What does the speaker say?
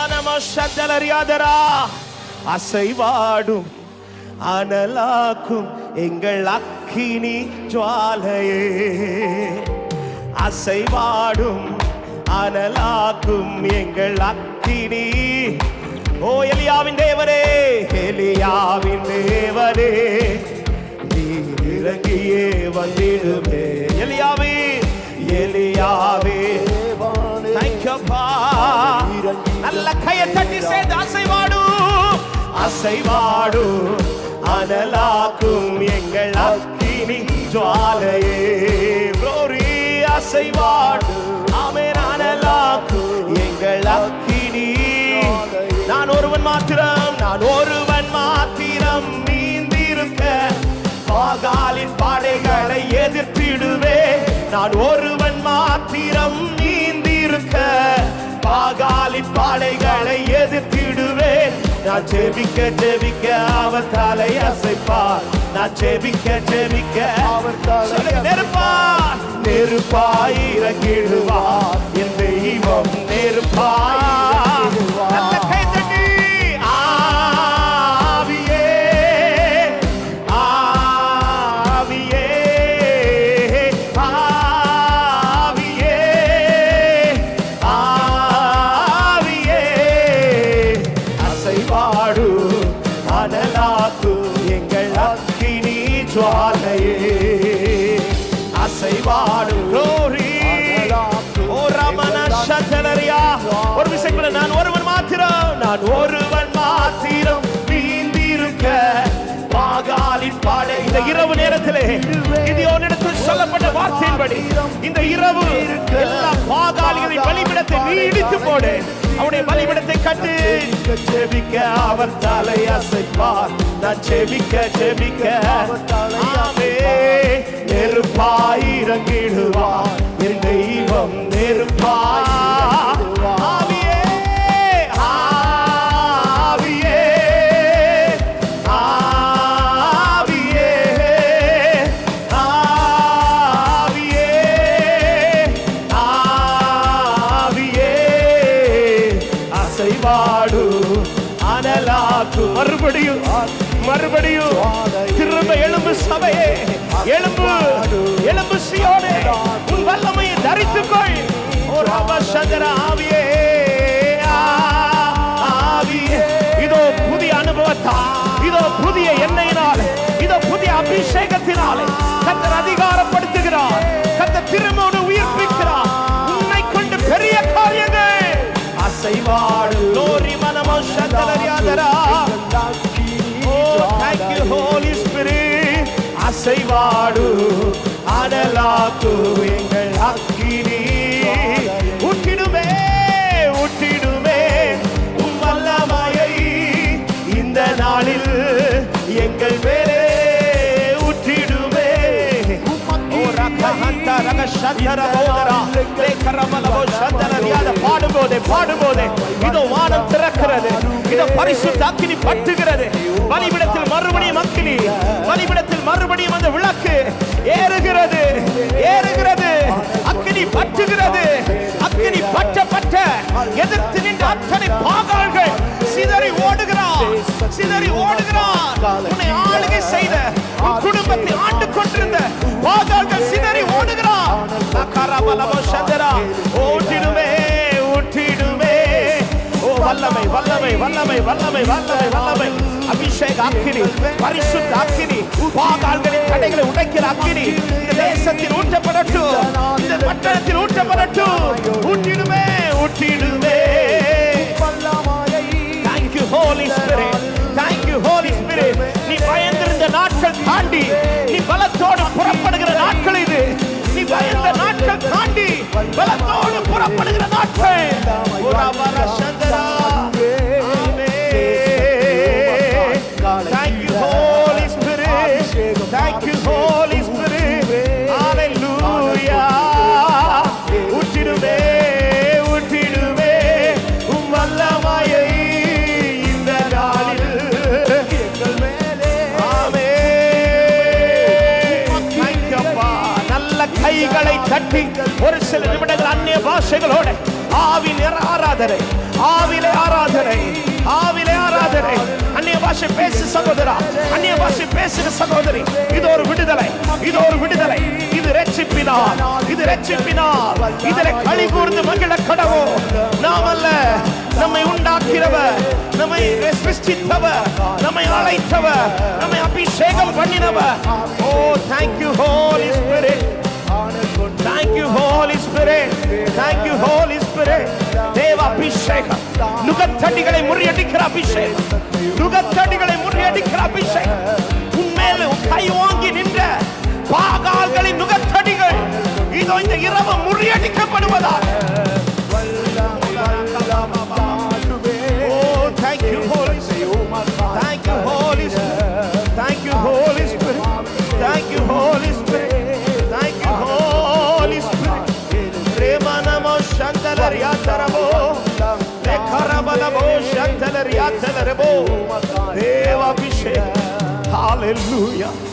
மனமோ சந்தலறியாதரா? அசைவாடும் அனலாக்கும் எங்கள் அக்கினி ஜுவாலையே. அசைவாடும் அனலாக்கும் எங்கள் அக்கினி. ஓ எலியாவின் தேவரே எலியாவின் தேவரே நீ இறங்கியே வந்திடுமே. அசைவாடு அனலாக்கும் எங்கள் அக்கினி ஜுவாலையே. glory அசைவாடு. ஆமேன் அனலாக்கும் எங்கள் அக்கினி. நான் ஒருவன் மாத்திரம் நான் ஒருவன் மாத்திரம் நீந்திருக்க. பாகாலின் பாடைகளை எதிர்த்திடுவே நான் ஒருவன் மாத்திரம் நான் ஜெபிக்க ஜெபிக்க அவர் தலை அசைப்பார். நான் ஜெபிக்க ஜெபிக்க அவர் தலை நெருப்பார். நெருப்பாய் இறங்கிடுவார். என் தெய்வம் நெருப்பாய் அசைவாடு அனலாக்கு எங்கள் அக்கினி ஜுவாலையே. அசைவாடு. glory ஓ ரமண சந்தலரியா ஒரு விஷயம் நான் ஒருவன் மாத்திரம். நான் ஒருவன் மாத்திரம் நீந்திருக்க பாகாலின் பாடை இந்த இரவு நேரத்திலே இது உன்னிடத்தில் சொல்லப்பட்ட வார்த்தையின்படி இந்த இரவு பாகாலிகளின் பலிபிடத்தை நீ இடித்து போடு. அவனுடைய பலிபிடத்தை கட்டு. ஜெபிக்க அவர் தலை அசைப்பார். நான் ஜெபிக்க ஜெபிக்க. ஆமே நெருப்பாய் இறங்கிடுவார். என் தெய்வம் நெருப்பாய் அசைவாடு அனலாக்கு மறுபடியும் மறுபடியும். திரும்ப எலும்பு சபையே எலும்பு எலும்பு சியோனே. உன் வல்லமையை தரித்துக்கொள். ஒரு அவசர ஆவியே ஆவியே. இதோ புதிய அனுபவத்தா இதோ புதிய எண்ணெயினால் இதோ புதிய அபிஷேகத்தினாலே கத்தர் அதிகாரம் Holy Spirit. அசைவாடு அனலாக்கு எங்கள் அக்கினி. ஊற்றிடுமே ஊற்றிடுமே உம் வல்லமையை இந்த நாளில் எங்கள் மேலே ஊற்றிடுமே ஓ ரகஹந்த இதோ வானம் திறக்கிறது. இதோ பரிசுத்த அக்கினி பட்டுகிறது. பலிபிடத்தில் மறுபடியும் அக்கினி. பலிபிடத்தில் மறுபடியும் அந்த விளக்கு ஏறுகிறது. ஏறுகிறது. அக்கினி பட்டுகிறது. அக்கினி பட்ட பட்ட எதிர்த்து நின்ற அத்தனை பாகால்கள் சிதறி ஓடுகிறார். சிதறி ஓடுகிறார். உன்னை ஆளுகை செய்த உன் குடும்பத்தை ஆண்டு கொண்டிருந்த பாகால்கள் சிதறி ஓடுகிறார். வல்லமை வல்லமை வல்லமை வல்லமை வல்லமை. அபிஷேக அக்கினி பரிசுத்த அக்கினி பாகால்களின் கடைகளை உடைக்கிற அக்கினி. இந்த தேசத்தில் ஊற்றப்படட்டும் இந்த பட்டணத்தில் ஊற்றப்படட்டும். ஊற்றிடுமே ஊற்றிடுமே. கைகளை தட்டி ஒரு சில நிமிடங்கள் அந்நிய பாஷைகளோட ஆவில ஆராதனை ஆவில ஆராதனை ஆவிலே ஆராதனை. பாஷை பேசு சகோதரா அந்நிய பாஷை பேசுக சகோதரி. இது ஒரு விடுதலை இது ஒரு விடுதலை. இது ரட்சிப்பினால் இது ரட்சிப்பினால் இதில் களி கூர்ந்து மகிழ கடவோ நாம் அல்ல நம்மை உண்டாக்கிறவர் நம்மை சிருஷ்டித்தவர் நம்மை அழைத்தவர் நம்மை அபிஷேகம் பண்ணினவர். ஓ தேங்க்யூ ஹோலி ஸ்பிரிட் அபிஷேகம். நுகத்தடிகளை முறியடிக்கிற அபிஷேகம். நுகத்தடிகளை முறியடிக்கிற அபிஷேகம். உண்மையில கை வாங்கி நின்ற பாகால்களின் நுகத்தடிகள் இதோ இந்த இரவு முறியடிக்கப்படுவதாக. Oh, thank Hallelujah.